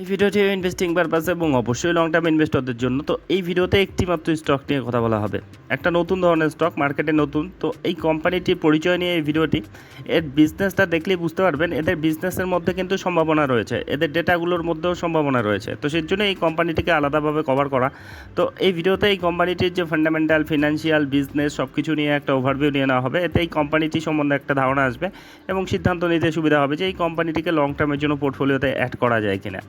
এই ভিডিওটি investing purpose এবং অবশ্যই লং টার্ম ইনভেস্টরদের জন্য। তো এই ভিডিওতে একটি মাত্র স্টক নিয়ে কথা বলা হবে। একটা নতুন ধরনের স্টক মার্কেটে নতুন। তো এই কোম্পানিটির পরিচয় নিয়ে এই ভিডিওটি, এর বিজনেসটা দেখলেই বুঝতে পারবেন, এদের বিজনেসের মধ্যে কিন্তু সম্ভাবনা রয়েছে। এদের ডেটাগুলোর মধ্যেও সম্ভাবনা রয়েছে। তো সেই জন্য এই কোম্পানিটিকে আলাদাভাবে কভার করা। তো এই ভিডিওতে এই কোম্পানিটির যে ফান্ডামেন্টাল ফিনান্সিয়াল বিজনেস সব কিছু নিয়ে একটা ওভারভিউ নিয়ে নেওয়া হবে। এতে এই কোম্পানিটি সম্বন্ধে একটা ধারণা আসবে এবং সিদ্ধান্ত নিতে সুবিধা হবে যে এই কোম্পানিটিকে লং টার্মের জন্য পোর্টফোলিওতে অ্যাড করা যায় কিনা।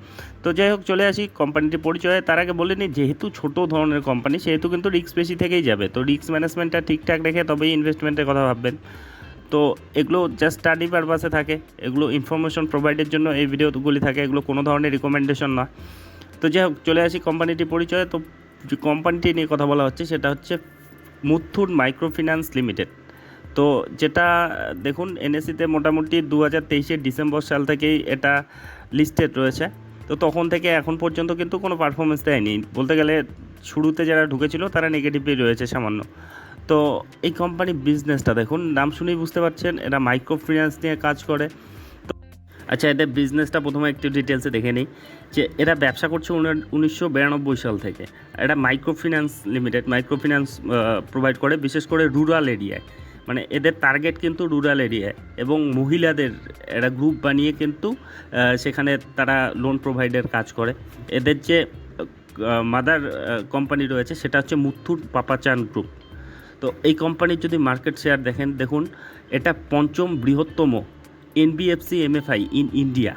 তো যাই হোক, চলে আসি কোম্পানিটির পরিচয়ে। তার আগে বলে নিই, যেহেতু ছোট ধরনের কোম্পানি সেহেতু কিন্তু রিস্ক বেশি থেকেই যাবে। তো রিস্ক ম্যানেজমেন্টটা ঠিকঠাক রেখে তবেই ইনভেস্টমেন্টের কথা ভাববেন। তো এগুলো জাস্ট স্টাডি পারপাসে থাকে। এগুলো ইনফরমেশন প্রোভাইডের জন্য এই ভিডিওগুলি থাকে। এগুলো কোনো ধরনের রিকমেন্ডেশন না। তো যাই হোক, চলে আসি কোম্পানিটির পরিচয়ে। তো যে কোম্পানিটি নিয়ে কথা বলা হচ্ছে, সেটা হচ্ছে মুথুট মাইক্রোফিন্যান্স লিমিটেড তো যেটা, দেখুন এনএসিতে মোটামুটি দু হাজার তেইশের ডিসেম্বর সাল থেকেই এটা লিস্টেড রয়েছে। তো তখন থেকে এখন পর্যন্ত কিন্তু কোনো পারফরমেন্স দেয়নি। বলতে গেলে শুরুতে যারা ঢুকেছিল, তারা নেগেটিভলি রয়েছে সামান্য। তো এই কোম্পানির বিজনেসটা দেখুন, নাম শুনেই বুঝতে পারছেন, এরা মাইক্রো ফিন্যান্স নিয়ে কাজ করে। তো আচ্ছা এদের বিজনেসটা প্রথমে একটু ডিটেলসে দেখে নিই। যে এরা ব্যবসা করছে উনিশশো বিরানব্বই সাল থেকে। এটা micro finance limited micro finance provide করে, বিশেষ করে রুরাল এরিয়ায় মানে এদের টার্গেট কিন্তু রুরাল এরিয়ায় এবং মহিলাদের একটা গ্রুপ বানিয়ে কিন্তু সেখানে তারা লোন প্রোভাইডের কাজ করে। এদের যে মাদার কোম্পানি রয়েছে সেটা হচ্ছে মুথুট পাপাচান গ্রুপ তো এই কোম্পানির যদি মার্কেট শেয়ার দেখেন, দেখুন, এটা পঞ্চম বৃহত্তম NBFC MFI in India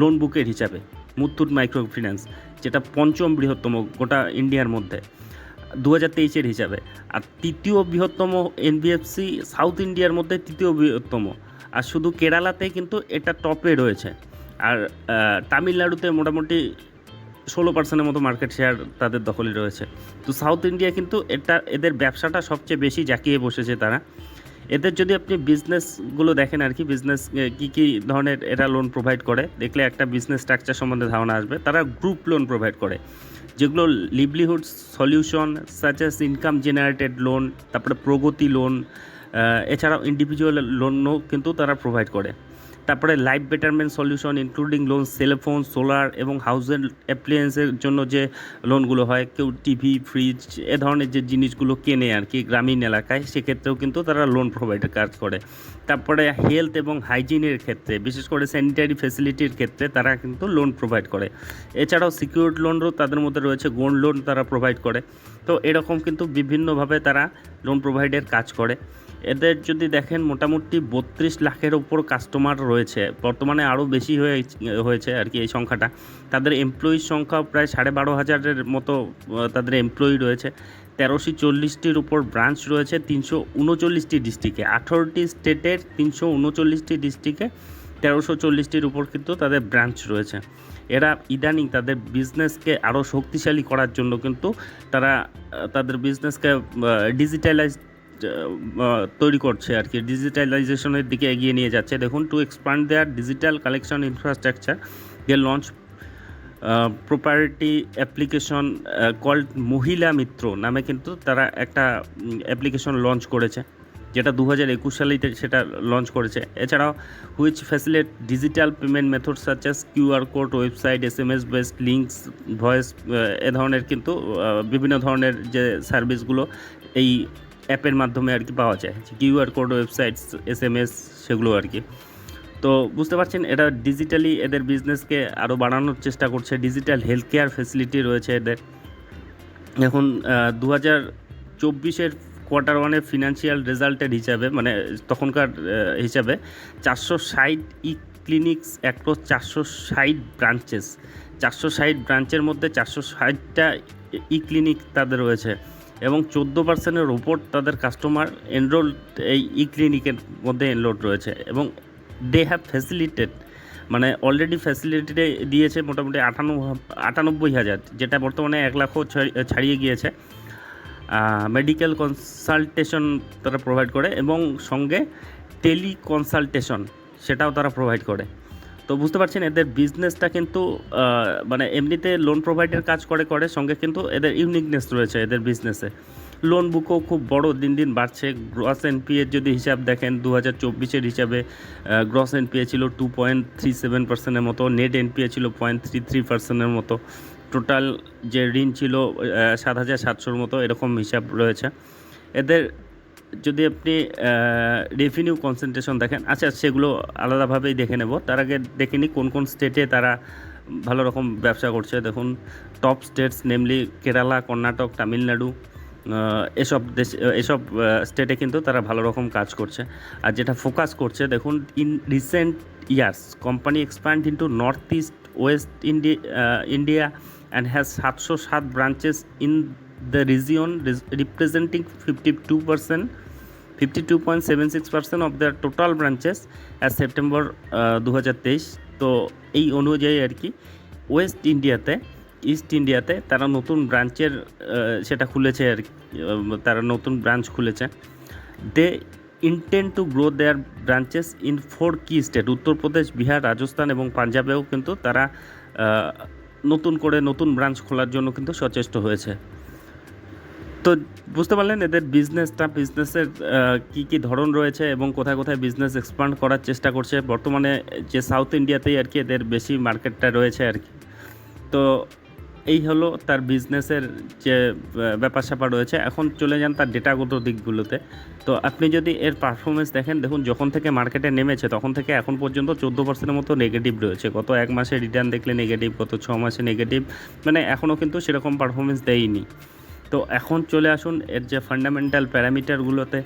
loan বুকের হিসাবে মুথুট মাইক্রো ফিন্যান্স যেটা পঞ্চম বৃহত্তম গোটা ইন্ডিয়ার মধ্যে। দু হাজার তেইশের হিসাবে। আর তৃতীয় বৃহত্তম এনবিএফসি সাউথ ইন্ডিয়ার মধ্যে তৃতীয় বৃহত্তম। আর শুধু কেরালাতে কিন্তু এটা টপে রয়েছে। আর তামিলনাড়ুতে মোটামুটি ষোলো পার্সেন্টের মতো মার্কেট শেয়ার তাদের দখলে রয়েছে। তো সাউথ ইন্ডিয়া কিন্তু এটা, এদের ব্যবসাটা সবচেয়ে বেশি জাকিয়ে বসেছে তারা। এদের যদি আপনি বিজনেসগুলো দেখেন আর কি বিজনেস কী কী ধরনের এরা লোন প্রোভাইড করে, দেখলে একটা বিজনেস স্ট্রাকচার সম্বন্ধে ধারণা আসবে। তারা গ্রুপ লোন প্রোভাইড করে, যেগুলো livelihood solution such as income generated loan তারপরে প্রগতি লোন এছাড়াও ইন্ডিভিজুয়াল লোনও কিন্তু তারা প্রোভাইড করে। তারপরে life betterment solution including loan cellphone solar এবং হাউসের অ্যাপ্লিয়েন্সের জন্য যে লোনগুলো হয়, কেউ টিভি ফ্রিজ এ ধরনের যে জিনিসগুলো কেনে আর কি গ্রামীণ এলাকায়, সেক্ষেত্রেও কিন্তু তারা লোন প্রোভাইডের কাজ করে। তারপরে হেলথ এবং হাইজিনের ক্ষেত্রে, বিশেষ করে স্যানিটারি ফেসিলিটির ক্ষেত্রে তারা কিন্তু লোন প্রোভাইড করে। এছাড়াও সিকিউরড লোনও তাদের মধ্যে রয়েছে গোল্ড লোন তারা প্রোভাইড করে। তো এরকম কিন্তু বিভিন্নভাবে তারা লোন প্রোভাইডের কাজ করে। এদের যদি দেখেন, মোটামুটি বত্রিশ লাখের ওপর কাস্টমার রয়েছে। বর্তমানে আরও বেশি হয়ে, হয়েছে আর কি এই সংখ্যাটা। তাদের এমপ্লয়ির সংখ্যা প্রায় সাড়ে বারো হাজারের মতো তাদের এমপ্লয়ি রয়েছে। তেরোশো চল্লিশটির উপর ব্রাঞ্চ রয়েছে, তিনশো উনচল্লিশটি ডিস্ট্রিক্টে আঠারোটি স্টেটের তিনশো উনচল্লিশটি ডিস্ট্রিক্টে তেরোশো চল্লিশটির উপর কিন্তু তাদের ব্রাঞ্চ রয়েছে। এরা ইদানিং তাদের বিজনেসকে আরও শক্তিশালী করার জন্য কিন্তু তারা তাদের বিজনেসকে ডিজিটালাইজ তৈরি করছে আর কি। ডিজিটালাইজেশনের দিকে এগিয়ে নিয়ে যাচ্ছে। দেখুন to expand their digital collection infrastructure they launch property application called Mahila Mitra নামে কিন্তু তারা একটা অ্যাপ্লিকেশন লঞ্চ করেছে, যেটা দু হাজার একুশ সালেই সেটা লঞ্চ করেছে। এছাড়াও which facilitate digital payment method such as QR code website S M S based links voice এ ধরনের কিন্তু বিভিন্ন ধরনের যে সার্ভিসগুলো এই অ্যাপের মাধ্যমে আর কি পাওয়া যায়। QR code, websites S M S সেগুলো আর কি। তো বুঝতে পারছেন এটা ডিজিটালি এদের বিজনেসকে আরও বাড়ানোর চেষ্টা করছে। ডিজিটাল হেলথ কেয়ার ফেসিলিটি রয়েছে এদের। এখন দু হাজার চব্বিশের কোয়ার্টার ওয়ানের ফিনান্সিয়াল রেজাল্টের হিসাবে মানে তখনকার হিসাবে চারশো ষাট ই ক্লিনিক্স অ্যাক্রস চারশো ষাট ব্রাঞ্চেস চারশো ষাট ব্রাঞ্চের মধ্যে চারশো ষাটটা ই ক্লিনিক তাদের রয়েছে। এবং চোদ্দ পার্সেন্টের ওপর তাদের কাস্টমার এনরোল এই ই ক্লিনিকের মধ্যে এনরোল রয়েছে এবং দে হ্যাভ ফ্যাসিলিটেড মানে অলরেডি ফ্যাসিলিটি দিয়েছে মোটামুটি আটানব্বই আটানব্বই হাজার, যেটা বর্তমানে এক লাখও ছাড়িয়ে গিয়েছে। মেডিকেল কনসালটেশন তারা প্রোভাইড করে এবং সঙ্গে টেলি কনসালটেশন সেটাও তারা প্রোভাইড করে। তো বুঝতে পারছেন, এদের বিজনেসটা কিন্তু মানে এমনিতে লোন প্রোভাইডের কাজ করে করে, সঙ্গে কিন্তু এদের ইউনিকনেস রয়েছে এদের বিজনেসে লোন বুকও খুব বড়, দিন দিন বাড়ছে। গ্রস এনপিএর যদি হিসাব দেখেন দু হাজার চব্বিশের হিসাবে গ্রস এনপিএ ছিল টু পয়েন্ট থ্রি সেভেন পার্সেন্টের মতো নেট এনপিএ ছিল পয়েন্ট থ্রি থ্রি পার্সেন্টের মতো। টোটাল যে ঋণ ছিল সাত হাজার সাতশোর মতো এরকম হিসাব রয়েছে। এদের যদি আপনি রেভিনিউ কনসেন্ট্রেশন দেখেন আচ্ছা সেগুলো আলাদাভাবেই দেখে নেব। তার আগে দেখে নিই কোন কোন স্টেটে তারা ভালো রকম ব্যবসা করছে। দেখুন top states namely Kerala Karnataka Tamil Nadu এসব দেশ, এসব স্টেটে কিন্তু তারা ভালো রকম কাজ করছে। আর যেটা ফোকাস করছে, দেখুন in recent years company expand into north east west India India and has সাতশো সাত branches in the region representing fifty two percent fifty two point seven six of the total branches as September দু হাজার তেইশ তো এই অনুযায়ী আর কি West ইন্ডিয়াতে ইস্ট ইন্ডিয়াতে তারা নতুন ব্রাঞ্চের সেটা খুলেছে আর তারা নতুন ব্রাঞ্চ খুলেছে। They intend to grow their branches in four key state Uttar Pradesh Bihar, Rajasthan এবং পাঞ্জাবেও কিন্তু তারা নতুন করে নতুন ব্রাঞ্চ খোলার জন্য কিন্তু সচেষ্ট হয়েছে। তো বুঝতে পারলেন এদের বিজনেসটা বিজনেসের কী কী ধরন রয়েছে এবং কোথায় কোথায় বিজনেস এক্সপান্ড করার চেষ্টা করছে। বর্তমানে যে সাউথ ইন্ডিয়াতেই আর কি এদের বেশি মার্কেটটা রয়েছে আর কি। তো এই হলো তার বিজনেসের যে ব্যাপার স্যাপার রয়েছে। এখন চলে যান তার ডেটাগত দিকগুলোতে। তো আপনি যদি এর পারফরমেন্স দেখেন, দেখুন যখন থেকে মার্কেটে নেমেছে, তখন থেকে এখন পর্যন্ত চোদ্দ পার্সেন্টের মতো নেগেটিভ রয়েছে। গত এক মাসে রিটার্ন দেখলে নেগেটিভ গত ছ মাসে নেগেটিভ মানে এখনও কিন্তু সেরকম পারফরমেন্স দেয়নি। তো এখন চলে আসুন এর যে ফান্ডামেন্টাল প্যারামিটারগুলোতে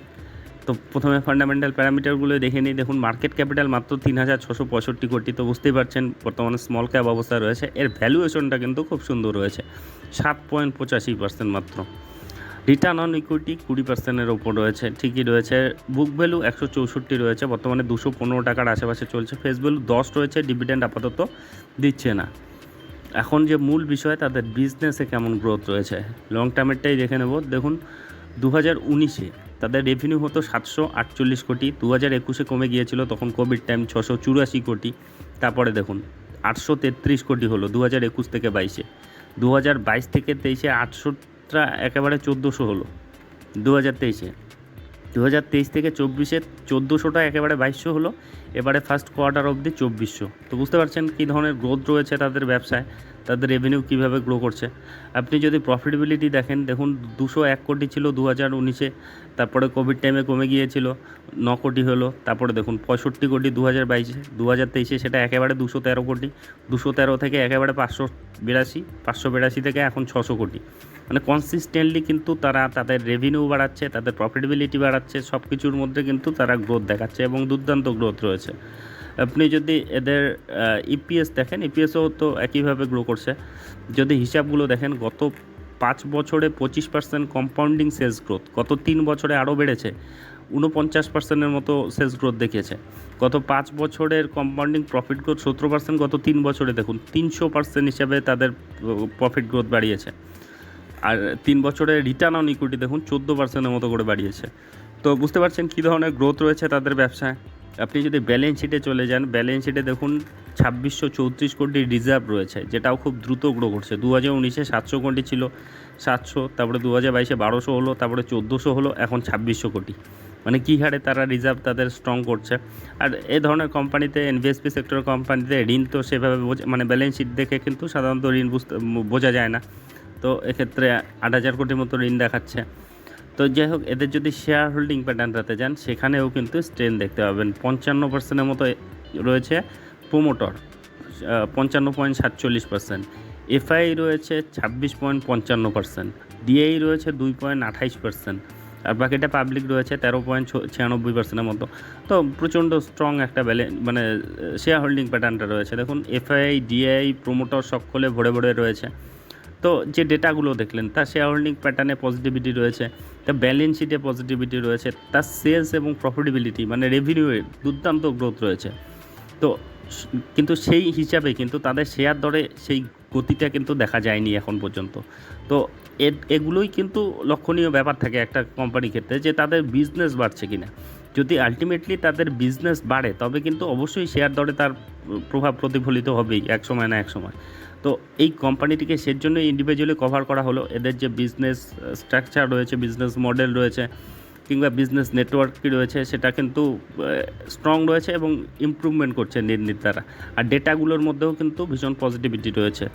তো প্রথমে ফান্ডামেন্টাল প্যারামিটারগুলো দেখে নিই। দেখুন মার্কেট ক্যাপিটাল মাত্র তিন হাজার ছশো পঁয়ষট্টি কোটি। তো বুঝতেই পারছেন, বর্তমানে স্মল ক্যাপ অবস্থায় রয়েছে। এর ভ্যালুয়েশনটা কিন্তু খুব সুন্দর রয়েছে। সাত পয়েন্ট পঁচাশি পার্সেন্ট মাত্র। রিটার্ন অন ইকুইটি কুড়ি পার্সেন্টের ওপর রয়েছে। ঠিকই রয়েছে। বুক ভ্যালু একশো চৌষট্টি রয়েছে। বর্তমানে দুশো পনেরো টাকার আশেপাশে চলছে। ফেস ভ্যালু দশ রয়েছে। ডিভিডেন্ড আপাতত দিচ্ছে না। এখন যে মূল বিষয়, তাদের বিজনেসে কেমন গ্রোথ রয়েছে? লং টার্মেরটাই দেখে নেব। দেখুন দু হাজার উনিশে তাদের রেভিনিউ হতো সাতশো আটচল্লিশ কোটি। দু হাজার একুশে কমে গিয়েছিল, তখন কোভিড টাইম ছশো চুরাশি কোটি। তারপরে দেখুন, আটশো তেত্রিশ কোটি হলো দু হাজার একুশ থেকে বাইশে। দু হাজার বাইশ থেকে তেইশে আটশোটা একেবারে চোদ্দোশো হলো। দু হাজার তেইশে দু হাজার তেইশ থেকে চব্বিশে চোদ্দোশোটা একেবারে বাইশশো হলো, এবারে ফার্স্ট কোয়ার্টার অবধি চব্বিশশো। তো বুঝতে পারছেন কী ধরনের গ্রোথ রয়েছে তাদের ব্যবসায়, তাদের রেভিনিউ কীভাবে গ্রো করছে? আপনি যদি প্রফিটেবিলিটি দেখেন, দেখুন দুশো এক কোটি ছিল দু হাজার উনিশে, তারপরে কোভিড টাইমে কমে গিয়েছিল, ন কোটি হলো, তারপরে দেখুন পঁয়ষট্টি কোটি দু হাজার বাইশে দু হাজার তেইশে সেটা একেবারে দুশো তেরো কোটি, দুশো তেরো থেকে একেবারে পাঁচশো বিরাশি পাঁচশো বিরাশি থেকে এখন ছশো কোটি। মানে কনসিস্টেন্টলি কিন্তু তারা তাদের রেভিনিউ বাড়াচ্ছে, তাদের প্রফিটেবিলিটি বাড়াচ্ছে সব কিছুর মধ্যে কিন্তু তারা গ্রোথ দেখাচ্ছে এবং দুর্দান্ত গ্রোথ রয়েছে। আপনি যদি এদের ইপিএস দেখেন ইপিএসও তো একইভাবে গ্রো করছে। যদি হিসাবগুলো দেখেন, গত পাঁচ বছরে পঁচিশ পার্সেন্ট কম্পাউন্ডিং সেলস গ্রোথ গত তিন বছরে আরও বেড়েছে উনপঞ্চাশ পার্সেন্টের মতো সেলস গ্রোথ দেখিয়েছে। গত পাঁচ বছরের কম্পাউন্ডিং প্রফিট গ্রোথ সতেরো পার্সেন্ট গত তিন বছরে দেখুন, তিনশো পার্সেন্ট হিসাবে তাদের প্রফিট গ্রোথ বাড়িয়েছে। আর তিন বছরের রিটার্ন অন ইকুইটি দেখুন, চোদ্দ পার্সেন্টের মতো করে বাড়িয়েছে। তো বুঝতে পারছেন কী ধরনের গ্রোথ রয়েছে তাদের ব্যবসায়? আপনি যদি ব্যালেন্স শিটে চলে যান ব্যালেন্স শিটে দেখুন, ছাব্বিশশো চৌত্রিশ কোটি রিজার্ভ রয়েছে, যেটাও খুব দ্রুত গ্রো করছে। দু হাজার উনিশে সাতশো কোটি ছিল, সাতশো, তারপরে দু হাজার বাইশে বারোশো হলো, তারপরে চোদ্দোশো হলো, এখন ছাব্বিশশো কোটি। মানে কী হারে তারা রিজার্ভ তাদের স্ট্রং করছে। আর এ ধরনের কোম্পানিতে এনভিএসপি সেক্টর কোম্পানিতে ঋণ তো সেভাবে মানে ব্যালেন্স শিট দেখে কিন্তু সাধারণত ঋণ বুঝতে বোঝা যায় না। তো এক্ষেত্রে আট হাজার কোটির মতো ঋণ দেখাচ্ছে। তো যাই হোক, এদের যদি শেয়ার হোল্ডিং প্যাটার্নটাতে যান, সেখানেও কিন্তু স্ট্রেন দেখতে পাবেন। পঞ্চান্ন পার্সেন্টের মতো রয়েছে প্রোমোটর পঞ্চান্ন পয়েন্ট সাতচল্লিশ পার্সেন্ট এফআই রয়েছে ছাব্বিশ পয়েন্ট পঞ্চান্ন পার্সেন্ট ডিআই রয়েছে দুই পয়েন্ট আঠাইশ পার্সেন্ট আর বাকিটা পাবলিক রয়েছে তেরো পয়েন্ট ছিয়ানব্বই পার্সেন্টের মতো। তো প্রচণ্ড স্ট্রং একটা ব্যালেন্স মানে শেয়ার হোল্ডিং প্যাটার্নটা রয়েছে। দেখুন এফআই ডিআই প্রোমোটর সকলে ভরে ভরে রয়েছে। তো যে ডেটাগুলো দেখলেন, তার শেয়ার হোল্ডিং প্যাটার্নে পজিটিভিটি রয়েছে, তার ব্যালেন্স শিটে পজিটিভিটি রয়েছে, তার সেলস এবং প্রফিটেবিলিটি মানে রেভিনিউয়ের দুর্দান্ত গ্রোথ রয়েছে। তো কিন্তু সেই হিসাবে কিন্তু তাদের শেয়ার দরে সেই গতিটা কিন্তু দেখা যায়নি এখন পর্যন্ত। তো এগুলোই কিন্তু লক্ষণীয় ব্যাপার থাকে একটা কোম্পানির ক্ষেত্রে যে তাদের বিজনেস বাড়ছে কিনা। যদি আলটিমেটলি তাদের বিজনেস বাড়ে, তবে কিন্তু অবশ্যই শেয়ার দরে তার প্রভাব প্রতিফলিত হবেই, এক সময় না এক সময়। তো এই কোম্পানিটিকে সের জন্য ইন্ডিভিজুয়ালি কভার করা হলো। এদের যে বিজনেস স্ট্রাকচার রয়েছে বিজনেস মডেল রয়েছে, কিংবা বিজনেস নেটওয়ার্ক কী রয়েছে, সেটা কিন্তু স্ট্রং রয়েছে এবং ইমপ্রুভমেন্ট করছে নির্নিত দ্বারা। আর ডেটাগুলোর মধ্যেও কিন্তু ভীষণ পজিটিভিটি রয়েছে।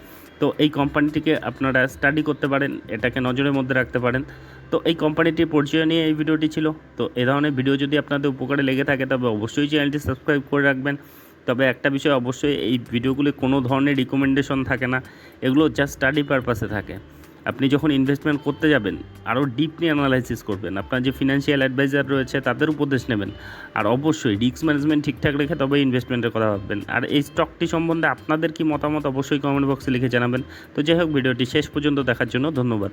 তো এই কোম্পানিটিকে আপনারা স্টাডি করতে পারেন, এটাকে নজরের মধ্যে রাখতে পারেন। তো এই কোম্পানিটির পরিচয় নিয়ে এই ভিডিওটি ছিল। তো এ ধরনের ভিডিও যদি আপনাদের উপকারে লেগে থাকে, তবে অবশ্যই চ্যানেলটি সাবস্ক্রাইব করে রাখবেন। তবে একটা বিষয় অবশ্যই, এই ভিডিওগুলি কোনো ধরনের রিকমেন্ডেশন থাকে না, এগুলো জাস্ট স্টাডি পারপাসে থাকে। আপনি যখন ইনভেস্টমেন্ট করতে যাবেন আরও ডিপলি অ্যানালাইসিস করবেন, আপনার যে ফিনান্সিয়াল অ্যাডভাইজার রয়েছে তাদের উপদেশ নেবেন, আর অবশ্যই রিস্ক ম্যানেজমেন্ট ঠিকঠাক রেখে তবে ইনভেস্টমেন্টের কথা ভাববেন। আর এই স্টকটি সম্বন্ধে আপনাদের কি মতামত অবশ্যই কমেন্ট বক্সে লিখে জানাবেন। তো যাই হোক, ভিডিওটি শেষ পর্যন্ত দেখার জন্য ধন্যবাদ।